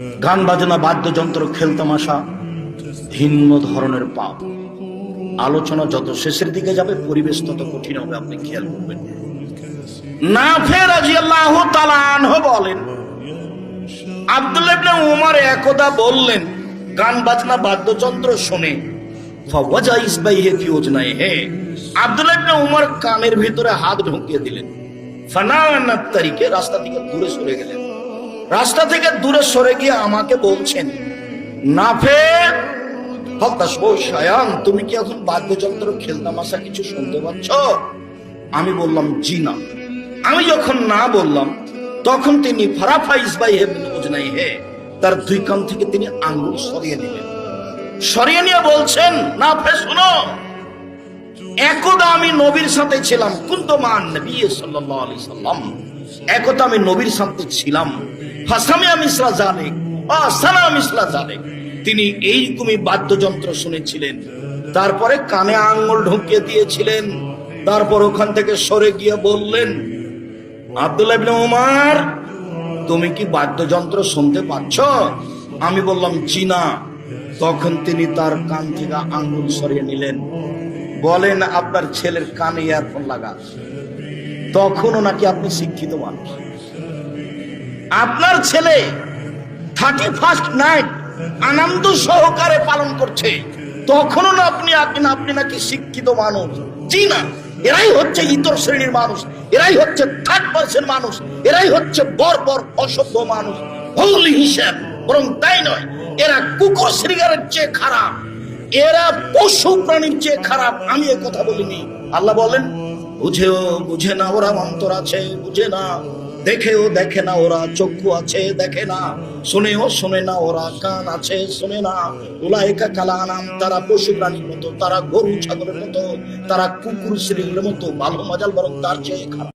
গান বাজনা, বাদ্যযন্ত্র খেলতামাশা ভিন্ন ধরনের পাপ। আলোচনা যত শেষের দিকে যাবে, পরিবেশ তত কঠিন হবে, আপনি খেয়াল করবেন। তাআলা আনহু বলেন ইবনে উমর একদা বললেন, গান বাজনা, বাদ্যযন্ত্র শুনে উমর কানের ভিতরে হাত ঢুকিয়ে দিলেন। ফানানাত তারিকে রাস্তা থেকে দূরে সরে গেলেন। রাস্তা থেকে দূরে সরে গিয়ে আমাকে বলছেন নাফে হতাশ ও তুমি কি এখন বাদ্যযন্ত্র খেলতাম খেলতামাশা কিছু শুনতে পাচ্ছ? আমি বললাম, জি না। আমি যখন না বললাম, তখন তিনি হে। তার দুই কান থেকে তিনি আঙ্গুল সরিয়ে নিলেন। সরিয়ে নিয়ে বলছেন না ফে শোনো। একদা আমি নবীর সাথে ছিলাম আলাইহি সাল্লাম। একদা আমি নবীর সাথে ছিলাম। ফাসামি মিসরা জানে তিনি এইরকমই বাদ্যযন্ত্র শুনেছিলেন। তারপরে কানে আঙ্গুল ঢুকিয়ে দিয়েছিলেন। তারপর ওখান থেকে সরে গিয়ে বললেন, আব্দুল্লাহ উমার, তুমি কি বাদ্যযন্ত্র শুনতে পাচ্ছ? আমি বললাম, জি না। তখন তিনি তার কান থেকে আঙ্গুল সরিয়ে নিলেন। বলেন, আপনার ছেলের কানে ইয়ারফোন লাগা তখনও নাকি আপনি শিক্ষিত মানুষ। আপনার ছেলে থার্টি ফার্স্ট নাইট আনন্দ সহকারে পালন করছে। তখনও না আপনি আপনি আপনি নাকি শিক্ষিত মানুষ। জি না, এরাই হচ্ছে ইতর শ্রেণির মানুষ, এরাই হচ্ছে থার্ড পার্সেন্ট মানুষ, এরাই হচ্ছে বর্বর অসভ্য মানুষ। হৌলি হিসাব, বরং তাই নয়, এরা কুকুর শ্রীগারের চেয়ে খারাপ, এরা পশু প্রাণীর চেয়ে খারাপ। আমি এ কথা বলিনি। আল্লাহ বলেন, বুঝেও বুঝে না, ওরা অন্তর আছে, বুঝে না। দেখেও দেখে না ওরা, চক্ষু আছে, দেখে না। শুনেও শুনে না ওরা, কান আছে, শুনে না। উলাইকা কালা নাম তারা পশু প্রাণীর মতো, তারা গরু, ছাগলের মতো, তারা কুকুর শ্রীগুলোর মতো ভালো মজাল বরং তার চেয়ে খারাপ।